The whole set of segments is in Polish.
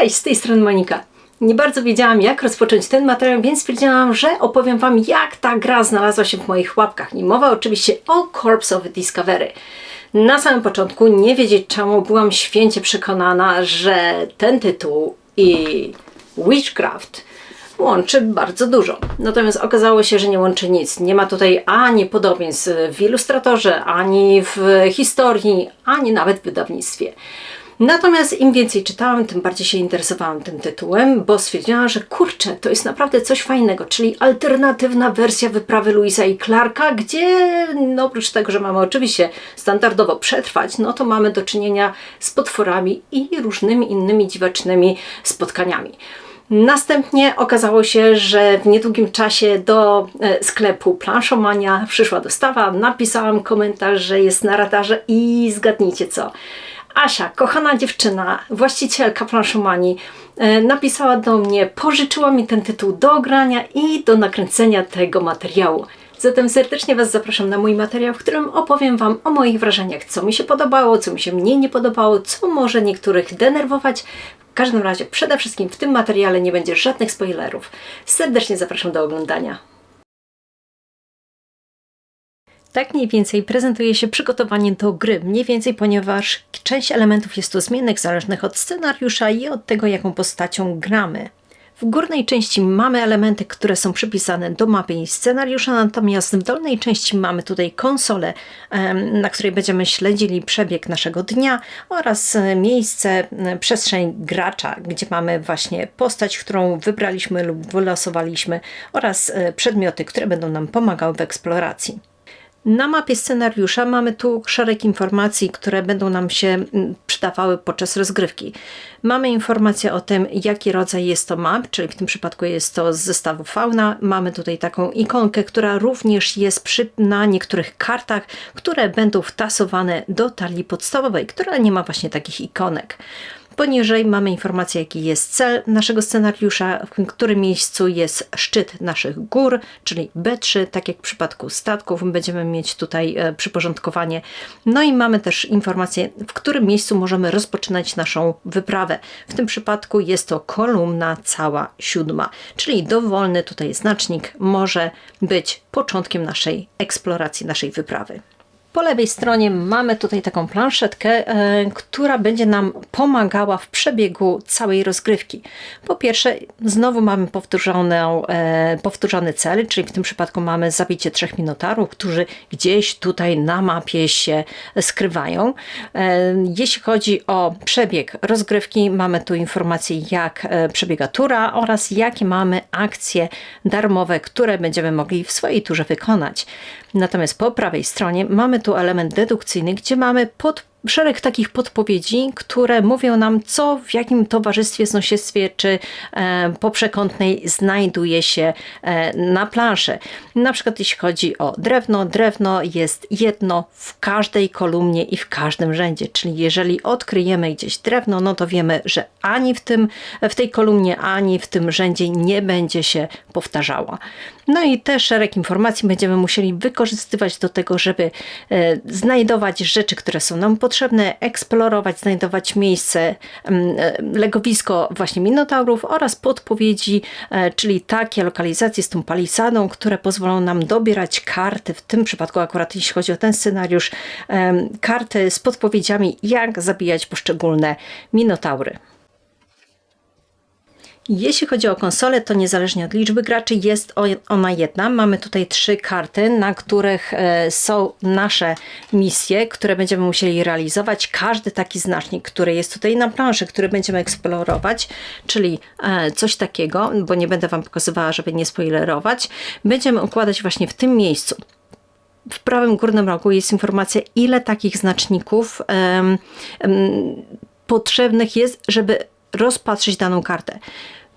Cześć, z tej strony Monika. Nie bardzo wiedziałam, jak rozpocząć ten materiał, więc stwierdziłam, że opowiem Wam, jak ta gra znalazła się w moich łapkach. I mowa oczywiście o Corpse of Discovery. Na samym początku, nie wiedzieć czemu, byłam święcie przekonana, że ten tytuł i Witchcraft łączy bardzo dużo. Natomiast okazało się, że nie łączy nic. Nie ma tutaj ani podobieństw w ilustratorze, ani w historii, ani nawet w wydawnictwie. Natomiast im więcej czytałam, tym bardziej się interesowałam tym tytułem, bo stwierdziłam, że kurczę, to jest naprawdę coś fajnego, czyli alternatywna wersja wyprawy Louisa i Clarka, gdzie no oprócz tego, że mamy oczywiście standardowo przetrwać, no to mamy do czynienia z potworami i różnymi innymi dziwacznymi spotkaniami. Następnie okazało się, że w niedługim czasie do e, sklepu Planszomania przyszła dostawa. Napisałam komentarz, że jest na radarze i zgadnijcie co. Asia, kochana dziewczyna, właścicielka planszomanii, e, napisała do mnie, pożyczyła mi ten tytuł do ogrania i do nakręcenia tego materiału. Zatem serdecznie Was zapraszam na mój materiał, w którym opowiem Wam o moich wrażeniach, co mi się podobało, co mi się mniej nie podobało, co może niektórych denerwować. W każdym razie, przede wszystkim w tym materiale nie będzie żadnych spoilerów. Serdecznie zapraszam do oglądania. Tak mniej więcej prezentuje się przygotowanie do gry, mniej więcej ponieważ część elementów jest tu zmiennych, zależnych od scenariusza i od tego, jaką postacią gramy. W górnej części mamy elementy, które są przypisane do mapy i scenariusza, natomiast w dolnej części mamy tutaj konsolę, na której będziemy śledzili przebieg naszego dnia oraz e, miejsce, przestrzeń gracza, gdzie mamy właśnie postać, którą wybraliśmy lub wylosowaliśmy oraz e, przedmioty, które będą nam pomagały w eksploracji. Na mapie scenariusza mamy tu szereg informacji, które będą nam się mm, przydawały podczas rozgrywki. Mamy informację o tym, jaki rodzaj jest to map, czyli w tym przypadku jest to z zestawu fauna. Mamy tutaj taką ikonkę, która również jest przy, na niektórych kartach, które będą wtasowane do talii podstawowej, która nie ma właśnie takich ikonek. Poniżej mamy informację, jaki jest cel naszego scenariusza, w którym miejscu jest szczyt naszych gór, czyli B3, tak jak w przypadku statków, będziemy mieć tutaj e, przyporządkowanie. No i mamy też informację, w którym miejscu możemy rozpoczynać naszą wyprawę. W tym przypadku jest to kolumna cała siódma, czyli dowolny tutaj znacznik może być początkiem naszej eksploracji, naszej wyprawy. Po lewej stronie mamy tutaj taką planszetkę, e, która będzie nam pomagała w przebiegu całej rozgrywki. Po pierwsze, znowu mamy powtórzoną, e, powtórzony cel, czyli w tym przypadku mamy zabicie trzech minotarów, którzy gdzieś tutaj na mapie się skrywają. E, jeśli chodzi o przebieg rozgrywki, mamy tu informację, jak przebiega tura oraz jakie mamy akcje darmowe, które będziemy mogli w swojej turze wykonać. Natomiast po prawej stronie mamy tu element dedukcyjny, gdzie mamy pod szereg takich podpowiedzi, które mówią nam, co w jakim towarzystwie, sąsiedztwie czy e, poprzekątnej znajduje się e, na planszy. Na przykład jeśli chodzi o drewno, drewno jest jedno w każdej kolumnie i w każdym rzędzie, czyli jeżeli odkryjemy gdzieś drewno, no to wiemy, że ani w, tym, w tej kolumnie, ani w tym rzędzie nie będzie się powtarzała. No i też szereg informacji będziemy musieli wykorzystywać do tego, żeby e, znajdować rzeczy, które są nam potrzebne, potrzebne eksplorować, znajdować miejsce, mm, e, legowisko właśnie minotaurów oraz podpowiedzi, e, czyli takie lokalizacje z tą palisadą, które pozwolą nam dobierać karty, w tym przypadku akurat jeśli chodzi o ten scenariusz, karty z podpowiedziami, jak zabijać poszczególne minotaury. Jeśli chodzi o konsolę, to niezależnie od liczby graczy jest ona jedna. Mamy tutaj trzy karty, na których e, są nasze misje, które będziemy musieli realizować. Każdy taki znacznik, który jest tutaj na planszy, który będziemy eksplorować, czyli e, coś takiego, bo nie będę Wam pokazywała, żeby nie spoilerować, będziemy układać właśnie w tym miejscu w prawym górnym rogu jest informacja, ile takich znaczników um, um, potrzebnych jest, żeby rozpatrzyć daną kartę.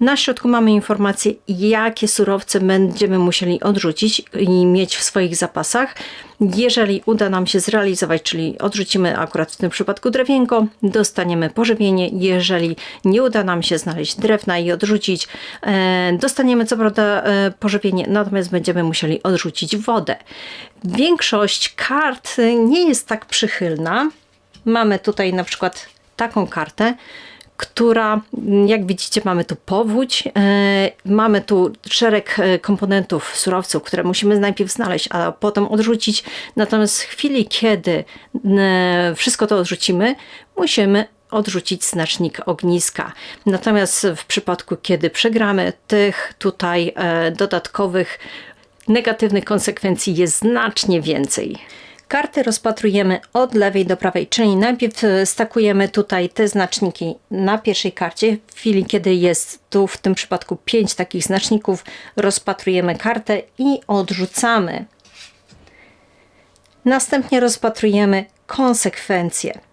Na środku mamy informację, jakie surowce będziemy musieli odrzucić i mieć w swoich zapasach. Jeżeli uda nam się zrealizować, czyli odrzucimy akurat w tym przypadku drewienko, dostaniemy pożywienie. Jeżeli nie uda nam się znaleźć drewna i odrzucić, e, dostaniemy co prawda e, pożywienie, natomiast będziemy musieli odrzucić wodę. Większość kart nie jest tak przychylna. Mamy tutaj na przykład taką kartę, która, jak widzicie, mamy tu powódź, e, mamy tu szereg e, komponentów, surowców, które musimy najpierw znaleźć, a potem odrzucić. Natomiast w chwili, kiedy e, wszystko to odrzucimy, musimy odrzucić znacznik ogniska. Natomiast w przypadku, kiedy przegramy, tych tutaj dodatkowych negatywnych konsekwencji jest znacznie więcej. Karty rozpatrujemy od lewej do prawej, czyli najpierw e, stakujemy tutaj te znaczniki na pierwszej karcie. W chwili, kiedy jest tu w tym przypadku 5 takich znaczników, rozpatrujemy kartę i odrzucamy. Następnie rozpatrujemy konsekwencje.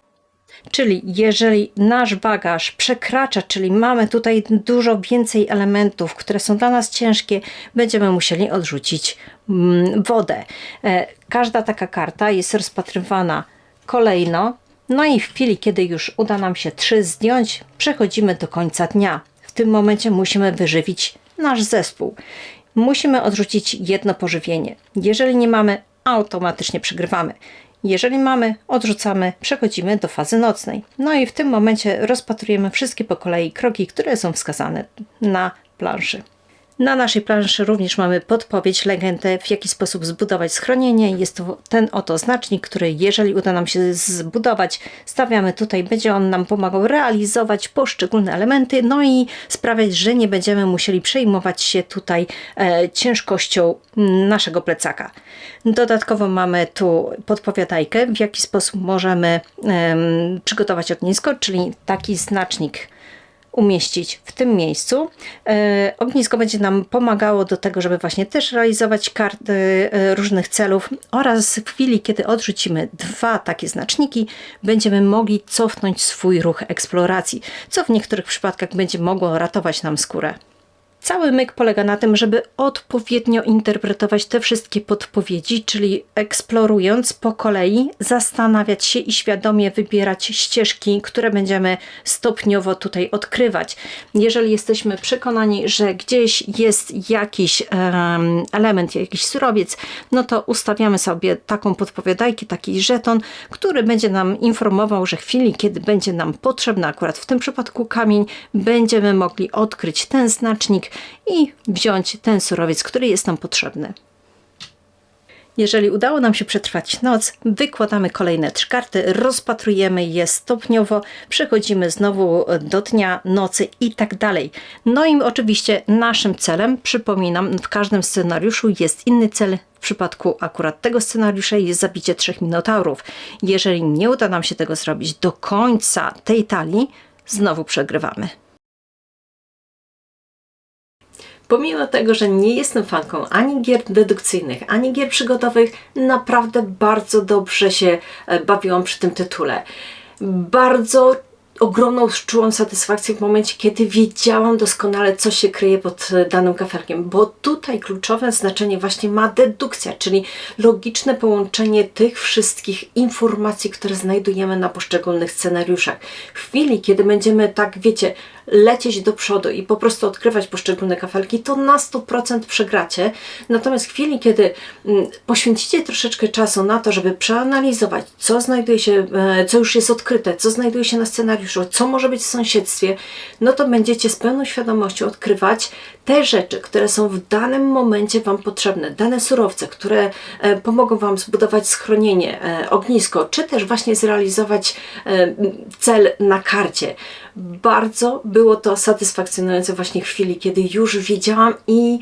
Czyli jeżeli nasz bagaż przekracza, czyli mamy tutaj dużo więcej elementów, które są dla nas ciężkie, będziemy musieli odrzucić mm, wodę. E, każda taka karta jest rozpatrywana kolejno. No i w chwili, kiedy już uda nam się trzy zdjąć, przechodzimy do końca dnia. W tym momencie musimy wyżywić nasz zespół. Musimy odrzucić jedno pożywienie. Jeżeli nie mamy, automatycznie przegrywamy. Jeżeli mamy, odrzucamy, przechodzimy do fazy nocnej. No i w tym momencie rozpatrujemy wszystkie po kolei kroki, które są wskazane na planszy. Na naszej planszy również mamy podpowiedź, legendę, w jaki sposób zbudować schronienie. Jest to ten oto znacznik, który jeżeli uda nam się zbudować, stawiamy tutaj, będzie on nam pomagał realizować poszczególne elementy, no i sprawiać, że nie będziemy musieli przejmować się tutaj e, ciężkością naszego plecaka. Dodatkowo mamy tu podpowiadajkę, w jaki sposób możemy e, przygotować ognisko, czyli taki znacznik umieścić w tym miejscu. E, ognisko będzie nam pomagało do tego, żeby właśnie też realizować karty e, różnych celów oraz w chwili, kiedy odrzucimy dwa takie znaczniki, będziemy mogli cofnąć swój ruch eksploracji, co w niektórych przypadkach będzie mogło ratować nam skórę. Cały myk polega na tym, żeby odpowiednio interpretować te wszystkie podpowiedzi, czyli eksplorując po kolei, zastanawiać się i świadomie wybierać ścieżki, które będziemy stopniowo tutaj odkrywać. Jeżeli jesteśmy przekonani, że gdzieś jest jakiś um, element, jakiś surowiec, no to ustawiamy sobie taką podpowiadajkę, taki żeton, który będzie nam informował, że w chwili, kiedy będzie nam potrzebny, akurat w tym przypadku kamień, będziemy mogli odkryć ten znacznik i wziąć ten surowiec, który jest nam potrzebny. Jeżeli udało nam się przetrwać noc, wykładamy kolejne trzy karty, rozpatrujemy je stopniowo, przechodzimy znowu do dnia, nocy i tak dalej. No i oczywiście naszym celem, przypominam, w każdym scenariuszu jest inny cel. W przypadku akurat tego scenariusza jest zabicie trzech minotaurów. Jeżeli nie uda nam się tego zrobić do końca tej talii, znowu przegrywamy. Pomimo tego, że nie jestem fanką ani gier dedukcyjnych, ani gier przygodowych, naprawdę bardzo dobrze się e, bawiłam przy tym tytule. Bardzo ogromną czułam satysfakcję w momencie, kiedy wiedziałam doskonale, co się kryje pod e, danym kafelkiem, bo tutaj kluczowe znaczenie właśnie ma dedukcja, czyli logiczne połączenie tych wszystkich informacji, które znajdujemy na poszczególnych scenariuszach. W chwili, kiedy będziemy tak, wiecie, lecieć do przodu i po prostu odkrywać poszczególne kafelki, to na 100% przegracie. Natomiast w chwili, kiedy mm, poświęcicie troszeczkę czasu na to, żeby przeanalizować, co znajduje się, e, co już jest odkryte, co znajduje się na scenariuszu, co może być w sąsiedztwie, no to będziecie z pełną świadomością odkrywać te rzeczy, które są w danym momencie Wam potrzebne, dane surowce, które e, pomogą Wam zbudować schronienie, e, ognisko, czy też właśnie zrealizować cel na karcie. Bardzo było to satysfakcjonujące właśnie chwili, kiedy już wiedziałam i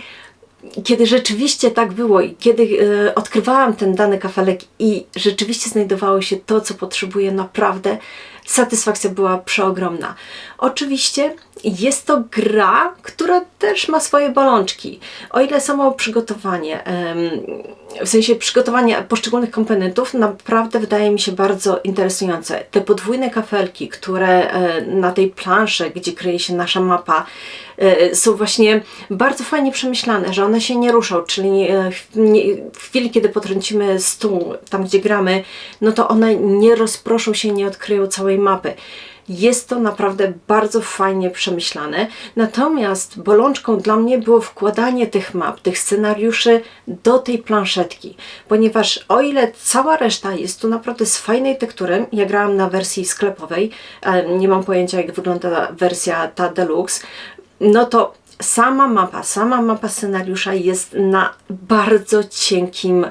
kiedy rzeczywiście tak było i kiedy e, odkrywałam ten dany kafelek i rzeczywiście znajdowało się to, co potrzebuję naprawdę, satysfakcja była przeogromna. Oczywiście jest to gra, która też ma swoje bolączki. O ile samo przygotowanie, w sensie przygotowanie poszczególnych komponentów naprawdę wydaje mi się bardzo interesujące. Te podwójne kafelki, które e, na tej planszy, gdzie kryje się nasza mapa, e, są właśnie bardzo fajnie przemyślane, że one się nie ruszą, czyli e, w chwili, kiedy potrącimy stół, tam gdzie gramy, no to one nie rozproszą się, nie odkryją całej całej mapy. Jest to naprawdę bardzo fajnie przemyślane. Natomiast bolączką dla mnie było wkładanie tych map, tych scenariuszy do tej planszetki, ponieważ o ile cała reszta jest tu naprawdę z fajnej tektury, ja grałam na wersji sklepowej, nie mam pojęcia jak wygląda wersja ta deluxe, no to sama mapa, sama mapa scenariusza jest na bardzo cienkim e,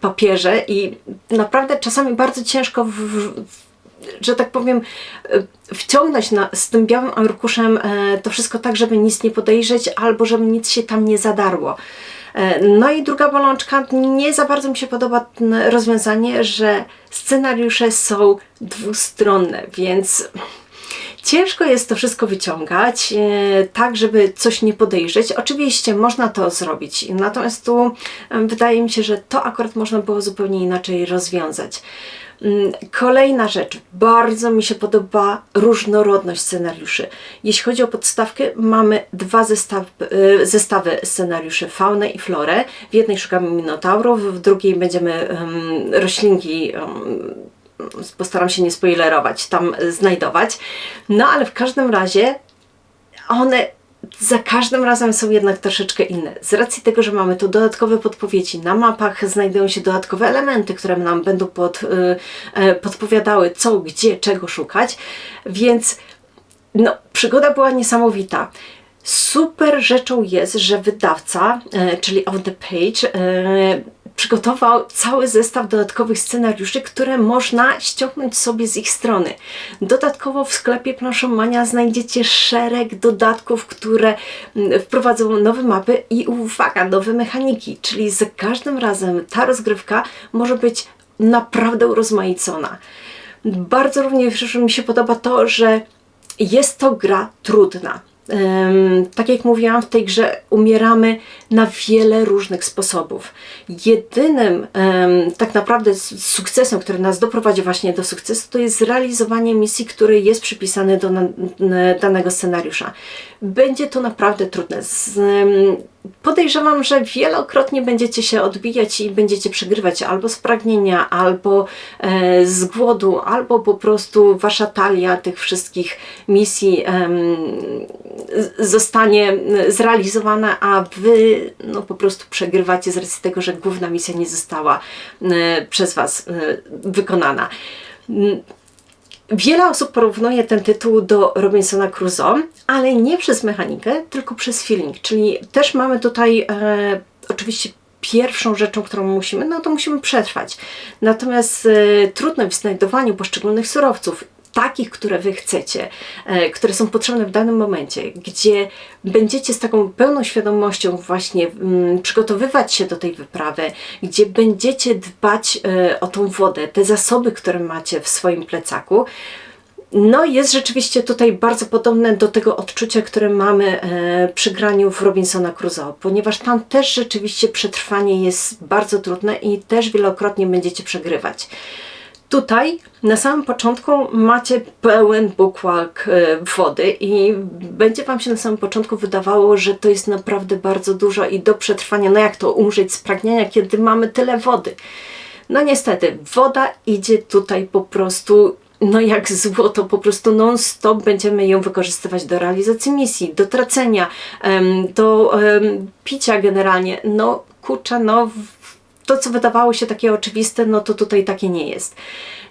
papierze i naprawdę czasami bardzo ciężko w, w, że tak powiem, e, wciągnąć na, z tym białym arkuszem e, to wszystko tak, żeby nic nie podejrzeć albo żeby nic się tam nie zadarło. E, no i druga bolączka, nie za bardzo mi się podoba rozwiązanie, że scenariusze są dwustronne, więc Ciężko jest to wszystko wyciągać, tak żeby coś nie podejrzeć. Oczywiście można to zrobić, natomiast tu wydaje mi się, że to akurat można było zupełnie inaczej rozwiązać. Mm, kolejna rzecz, bardzo mi się podoba różnorodność scenariuszy. Jeśli chodzi o podstawkę, mamy dwa zestaw, e, zestawy scenariuszy, faunę i florę. W jednej szukamy minotaurów, w drugiej będziemy um, roślinki um, postaram się nie spoilerować, tam znajdować. No ale w każdym razie one za każdym razem są jednak troszeczkę inne. Z racji tego, że mamy tu dodatkowe podpowiedzi, na mapach znajdują się dodatkowe elementy, które nam będą pod, yy, podpowiadały, co, gdzie, czego szukać, więc no, przygoda była niesamowita. Super rzeczą jest, że wydawca, yy, czyli On the Page, yy, przygotował cały zestaw dodatkowych scenariuszy, które można ściągnąć sobie z ich strony. Dodatkowo w sklepie Planszomania znajdziecie szereg dodatków, które mm, wprowadzą nowe mapy i uwaga, nowe mechaniki, czyli za każdym razem ta rozgrywka może być naprawdę urozmaicona. Bardzo również mi się podoba to, że jest to gra trudna tak jak mówiłam, w tej grze umieramy na wiele różnych sposobów. Jedynym tak naprawdę sukcesem, który nas doprowadzi właśnie do sukcesu, to jest zrealizowanie misji, który jest przypisany do danego scenariusza. Będzie to naprawdę trudne. Podejrzewam, że wielokrotnie będziecie się odbijać i będziecie przegrywać albo z pragnienia, albo e, z głodu, albo po prostu wasza talia tych wszystkich misji zostanie zrealizowana, a wy no, po prostu przegrywacie z racji tego, że główna misja nie została e, przez was e, wykonana. Wiele osób porównuje ten tytuł do Robinsona Crusoe, ale nie przez mechanikę, tylko przez feeling. Czyli też mamy tutaj e, oczywiście pierwszą rzeczą, którą musimy, no to musimy przetrwać. Natomiast e, trudność w znajdowaniu poszczególnych surowców takich, które Wy chcecie, e, które są potrzebne w danym momencie, gdzie będziecie z taką pełną świadomością właśnie mm, przygotowywać się do tej wyprawy, gdzie będziecie dbać e, o tą wodę, te zasoby, które macie w swoim plecaku, no, jest rzeczywiście tutaj bardzo podobne do tego odczucia, które mamy e, przy graniu w Robinsona Crusoe, ponieważ tam też rzeczywiście przetrwanie jest bardzo trudne i też wielokrotnie będziecie przegrywać. Tutaj na samym początku macie pełen bukłak e, wody i będzie Wam się na samym początku wydawało, że to jest naprawdę bardzo dużo i do przetrwania. No jak to umrzeć z pragnienia, kiedy mamy tyle wody? No niestety, woda idzie tutaj po prostu no jak złoto, po prostu non-stop będziemy ją wykorzystywać do realizacji misji, do tracenia, do picia generalnie. No kurczę, no to, co wydawało się takie oczywiste, no to tutaj takie nie jest.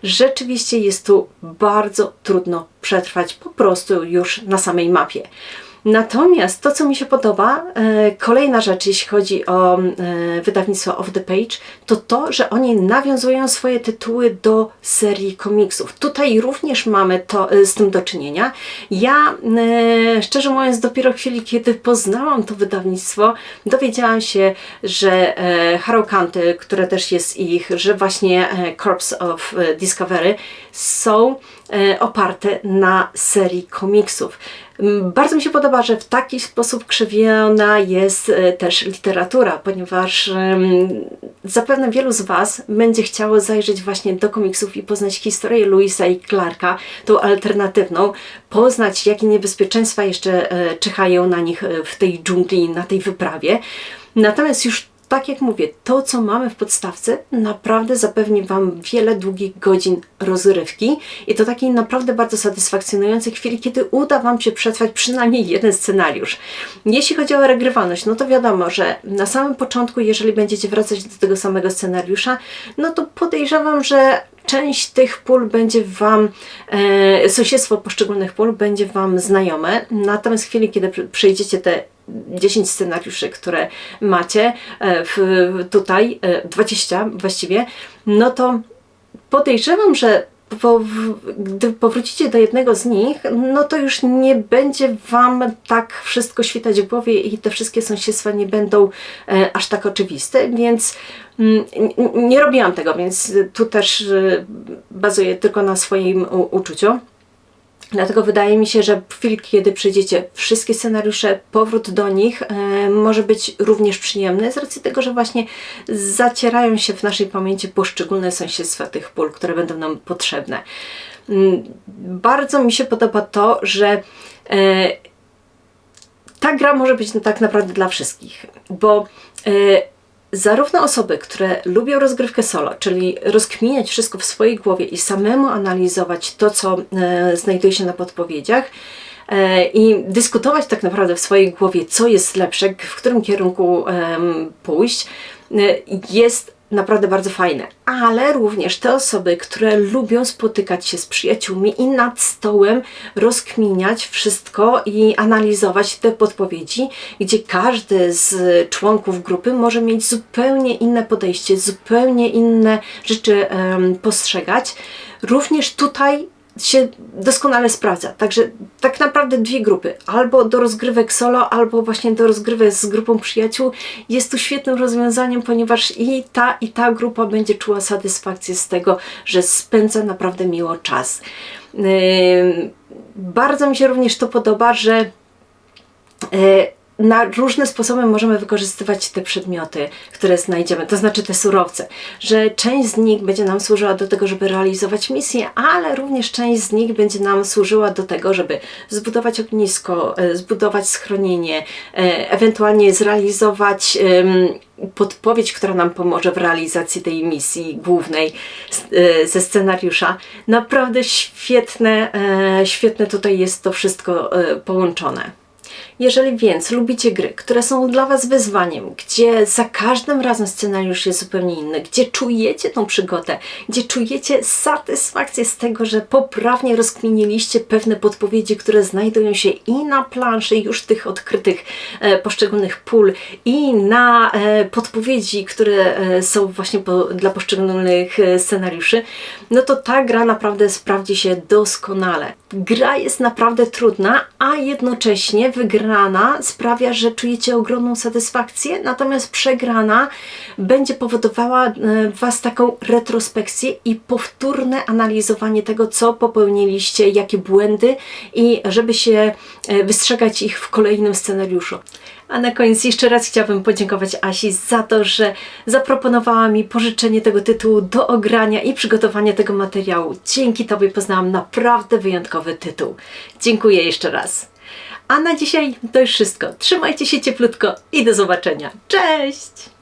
Rzeczywiście jest tu bardzo trudno przetrwać po prostu już na samej mapie. Natomiast to, co mi się podoba, e, kolejna rzecz, jeśli chodzi o e, wydawnictwo Of the Page, to to, że oni nawiązują swoje tytuły do serii komiksów. Tutaj również mamy to, e, z tym do czynienia. Ja, szczerze mówiąc, dopiero w chwili, kiedy poznałam to wydawnictwo, dowiedziałam się, że Harrow County, które też jest ich, że właśnie Corps of Discovery są oparte na serii komiksów. Bardzo mi się podoba, że w taki sposób krzywiona jest e, też literatura, ponieważ zapewne wielu z Was będzie chciało zajrzeć właśnie do komiksów i poznać historię Louisa i Clarka, tą alternatywną, poznać jakie niebezpieczeństwa jeszcze e, czyhają na nich e, w tej dżungli, na tej wyprawie. Natomiast już tak jak mówię, to co mamy w podstawce naprawdę zapewni Wam wiele długich godzin rozrywki i to takiej naprawdę bardzo satysfakcjonującej chwili, kiedy uda Wam się przetrwać przynajmniej jeden scenariusz. Jeśli chodzi o regrywalność, no to wiadomo, że na samym początku, jeżeli będziecie wracać do tego samego scenariusza, no to podejrzewam, że część tych pól będzie Wam, e, sąsiedztwo poszczególnych pól będzie Wam znajome, natomiast w chwili, kiedy pr- przejdziecie te 10 scenariuszy, które macie e, w, tutaj, e, 20 właściwie, no to podejrzewam, że po, gdy powrócicie do jednego z nich, no to już nie będzie Wam tak wszystko świtać w głowie i te wszystkie sąsiedztwa nie będą e, aż tak oczywiste, więc mm, nie robiłam tego, więc tu też e, bazuję tylko na swoim u- uczuciu. Dlatego wydaje mi się, że w chwili, kiedy przejdziecie wszystkie scenariusze, powrót do nich e, może być również przyjemny, z racji tego, że właśnie zacierają się w naszej pamięci poszczególne sąsiedztwa tych pól, które będą nam potrzebne. Mm, Bardzo mi się podoba to, że e, ta gra może być tak naprawdę dla wszystkich, bo e, zarówno osoby, które lubią rozgrywkę solo, czyli rozkminiać wszystko w swojej głowie i samemu analizować to, co e, znajduje się na podpowiedziach, e, i dyskutować tak naprawdę w swojej głowie, co jest lepsze, w którym kierunku pójść, e, jest naprawdę bardzo fajne. Ale również te osoby, które lubią spotykać się z przyjaciółmi i nad stołem rozkminiać wszystko i analizować te podpowiedzi, gdzie każdy z członków grupy może mieć zupełnie inne podejście, zupełnie inne rzeczy em, postrzegać. Również tutaj się doskonale sprawdza. Także tak naprawdę dwie grupy. Albo do rozgrywek solo, albo właśnie do rozgrywek z grupą przyjaciół jest tu świetnym rozwiązaniem, ponieważ i ta, i ta grupa będzie czuła satysfakcję z tego, że spędza naprawdę miło czas. Ym, Bardzo mi się również to podoba, że e, na różne sposoby możemy wykorzystywać te przedmioty, które znajdziemy, to znaczy te surowce, że część z nich będzie nam służyła do tego, żeby realizować misję, ale również część z nich będzie nam służyła do tego, żeby zbudować ognisko, e, zbudować schronienie, e, ewentualnie zrealizować podpowiedź, która nam pomoże w realizacji tej misji głównej e, ze scenariusza. Naprawdę świetne, świetne tutaj jest to wszystko połączone. Jeżeli więc lubicie gry, które są dla Was wyzwaniem, gdzie za każdym razem scenariusz jest zupełnie inny, gdzie czujecie tą przygodę, gdzie czujecie satysfakcję z tego, że poprawnie rozkminiliście pewne podpowiedzi, które znajdują się i na planszy już tych odkrytych e, poszczególnych pól, i na e, podpowiedzi, które e, są właśnie po, dla poszczególnych e, scenariuszy, no to ta gra naprawdę sprawdzi się doskonale. Gra jest naprawdę trudna, a jednocześnie wygrana sprawia, że czujecie ogromną satysfakcję, natomiast przegrana będzie powodowała e, w Was taką retrospekcję i powtórne analizowanie tego, co popełniliście, jakie błędy i żeby się e, wystrzegać ich w kolejnym scenariuszu. A na koniec jeszcze raz chciałabym podziękować Asi za to, że zaproponowała mi pożyczenie tego tytułu do ogrania i przygotowania tego materiału. Dzięki Tobie poznałam naprawdę wyjątkowy tytuł. Dziękuję jeszcze raz. A na dzisiaj to już wszystko. Trzymajcie się cieplutko i do zobaczenia. Cześć!